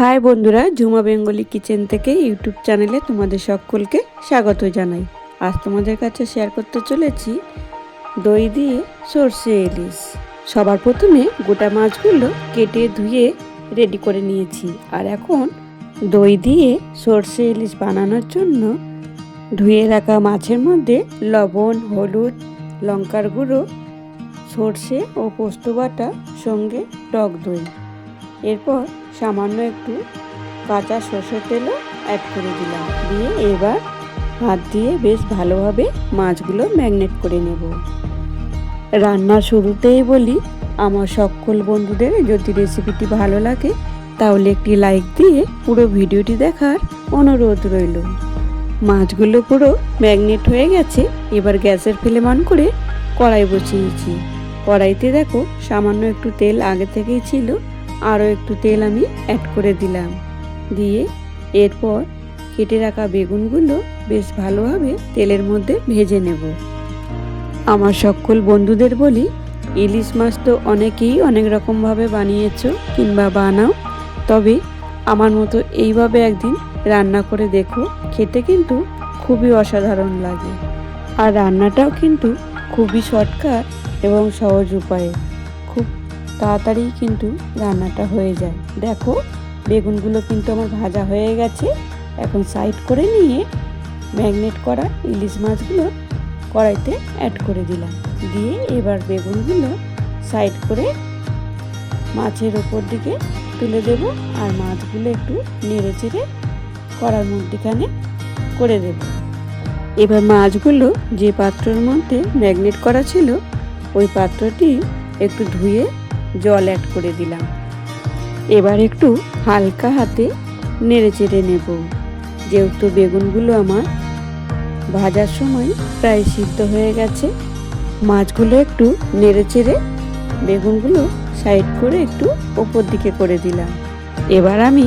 High বন্ধুরা, Jhuma Bengali kitchen থেকে YouTube চ্যানেলে তোমাদের সকলকে স্বাগত জানাই। আজ তোমাদের কাছে শেয়ার করতে চলেছি দই দিয়ে সর্ষে ইলিশ। সবার প্রথমে গোটা মাছগুলো কেটে ধুয়ে রেডি করে নিয়েছি। আর এখন দই দিয়ে সর্ষে ইলিশ বানানোর জন্য ধুয়ে রাখা মাছের মধ্যে লবণ, হলুদ, লঙ্কার গুঁড়ো, সর্ষে ও পোস্ত বাটা সঙ্গে টক দই। এরপর সামান্য একটু কাঁচা সর্ষের তেলও অ্যাড করে দিলাম। দিয়ে এবার হাত দিয়ে বেশ ভালোভাবে মাছগুলো ম্যাগনেট করে নেব। রান্নার শুরুতেই বলি, আমার সকল বন্ধুদের যদি রেসিপিটি ভালো লাগে, তাহলে একটি লাইক দিয়ে পুরো ভিডিওটি দেখার অনুরোধ রইল। মাছগুলো পুরো ম্যাগনেট হয়ে গেছে, এবার গ্যাসের ফ্লেম অন করে কড়াই বসিয়েছি। কড়াইতে দেখো, সামান্য একটু তেল আগে থেকেই ছিল আরও একটু তেল আমি অ্যাড করে দিলাম। দিয়ে এরপর কেটে রাখা বেগুনগুলো বেশ ভালোভাবে তেলের মধ্যে ভেজে নেব। আমার সকল বন্ধুদের বলি, ইলিশ মাছ তো অনেকেই অনেক রকমভাবে বানিয়েছো কিংবা বানাও, তবে আমার মতো এইভাবে একদিন রান্না করে দেখো, খেতে কিন্তু খুবই অসাধারণ লাগে। আর রান্নাটাও কিন্তু খুবই শর্টকাট এবং সহজ উপায়ে। তাড়াতাড়ি কিন্তু রান্নাটা হয়ে যায়। দেখো, বেগুনগুলো কিন্তু আমার ভাজা হয়ে গেছে। এখন সাইড করে নিয়ে ম্যাগনেট করা ইলিশ মাছগুলো কড়াইতে অ্যাড করে দিলাম। দিয়ে এবার বেগুনগুলো সাইড করে মাছের ওপর দিকে তুলে দেব আর মাছগুলো একটু নেড়ে চেড়ে কড়ার মধ্যিখানে করে দেব। এবার মাছগুলো যে পাত্রের মধ্যে ম্যাগনেট করা ছিল, ওই পাত্রটি একটু ধুয়ে জল অ্যাড করে দিলাম। এবার একটু হালকা হাতে নেড়ে চেড়ে নেব। যেহেতু বেগুনগুলো আমার ভাজার সময় প্রায় সিদ্ধ হয়ে গেছে, মাছগুলো একটু নেড়ে চেড়ে বেগুনগুলো সাইড করে একটু ওপর দিকে করে দিলাম। এবার আমি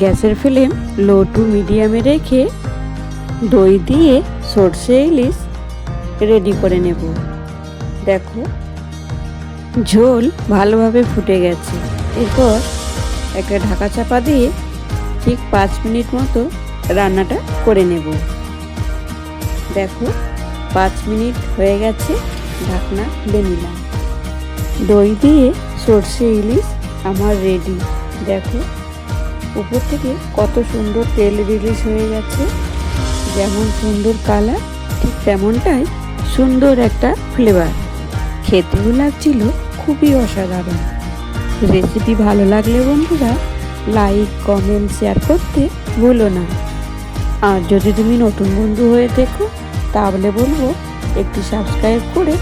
গ্যাসের ফ্লেম লো টু মিডিয়ামে রেখে দই দিয়ে সর্ষে ইলিশ রেডি করে নেব। দেখো ঝোল ভালোভাবে ফুটে গেছে। এরপর একটা ঢাকা চাপা দিয়ে ঠিক পাঁচ মিনিট মতো রান্নাটা করে নেব। দেখো, পাঁচ মিনিট হয়ে গেছে ঢাকনা খুলে নিলাম। দই দিয়ে সর্ষে ইলিশ আমার রেডি দেখো, উপর থেকে কত সুন্দর তেল রিলিজ হয়ে গেছে। যেমন সুন্দর কালার ঠিক তেমনটাই সুন্দর একটা ফ্লেভার খেতেও লাগছিল খুবই অসাধারণ। রেসিপি ভালো লাগলে বন্ধুরা লাইক কমেন্ট শেয়ার করতে ভুলো না। আর যদি তুমি নতুন বন্ধু হয়ে দেখো তাহলে বলব, একটি সাবস্ক্রাইব করে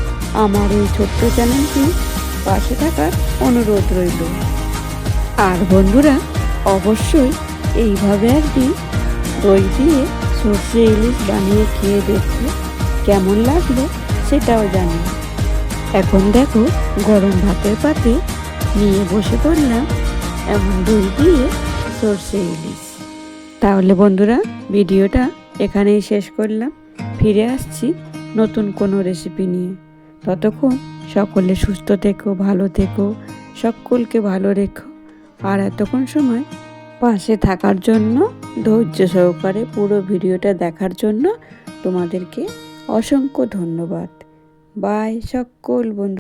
আমার এই ছোট্ট চ্যানেলটি পাশে থাকার অনুরোধ রইল। আর বন্ধুরা, অবশ্যই এইভাবে একদিন দই দিয়ে সর্ষে ইলিশ বানিয়ে খেয়ে দেখো, কেমন লাগল সেটাও জানি। এখন দেখো গরম ভাতের পাতে নিয়ে বসে পড়লাম। এমন দই দিয়ে সর্ষে ইলিশ। তাহলে বন্ধুরা, ভিডিওটা এখানেই শেষ করলাম। ফিরে আসছি নতুন কোনো রেসিপি নিয়ে। ততক্ষণ সকলে সুস্থ থেকো, ভালো থেকো, সকলকে ভালো রেখো। আর এতক্ষণ সময় পাশে থাকার জন্য, ধৈর্য সহকারে পুরো ভিডিওটা দেখার জন্য তোমাদেরকে অসংখ্য ধন্যবাদ। বাই সকল বন্ধু।